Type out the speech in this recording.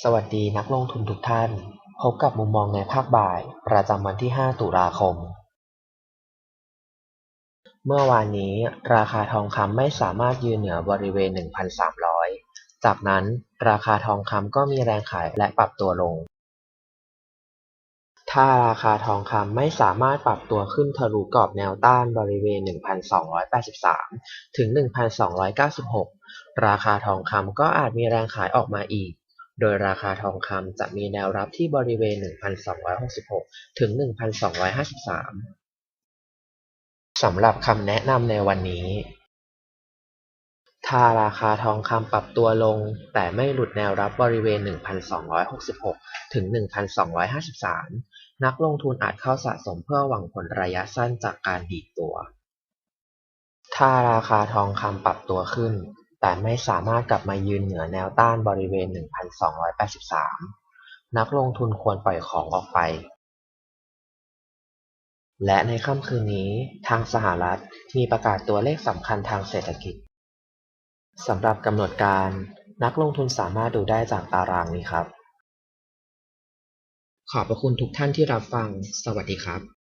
สวัสดีนักลงทุนทุกท่าน พบกับมุมมองในภาคบ่าย ประจำวันที่ 5 ตุลาคม เมื่อวานนี้ราคาทองคำไม่สามารถยืนเหนือบริเวณ 1,300 จากนั้นราคาทองคำก็มีแรงขายและปรับตัวลง ถ้าราคาทองคำไม่สามารถปรับตัวขึ้นทะลุกรอบแนวต้านบริเวณ 1,283 ถึง 1,296 ราคาทองคำก็อาจมีแรงขายออกมาอีก โดยราคาทองคำจะมีแนวรับที่บริเวณ 1,266 ถึง 1,253 สำหรับคำแนะนำในวันนี้ ถ้าราคาทองคำปรับตัวลง แต่ไม่หลุดแนวรับบริเวณ 1,266 ถึง 1,253 นักลงทุนอาจเข้าสะสมเพื่อหวังผลระยะสั้นจากการดีดตัว ถ้าราคาทองคำปรับตัวขึ้น แต่ไม่สามารถกลับมายืนเหนือแนวต้านบริเวณ 1,283 นักลงทุนควรปล่อยของออกไป และในค่ำคืนนี้ทางสหรัฐมีประกาศตัวเลขสำคัญทางเศรษฐกิจสำหรับกำหนดการนักลงทุนสามารถดูได้จากตารางนี้ครับ ขอบพระคุณทุกท่านที่รับฟัง สวัสดีครับ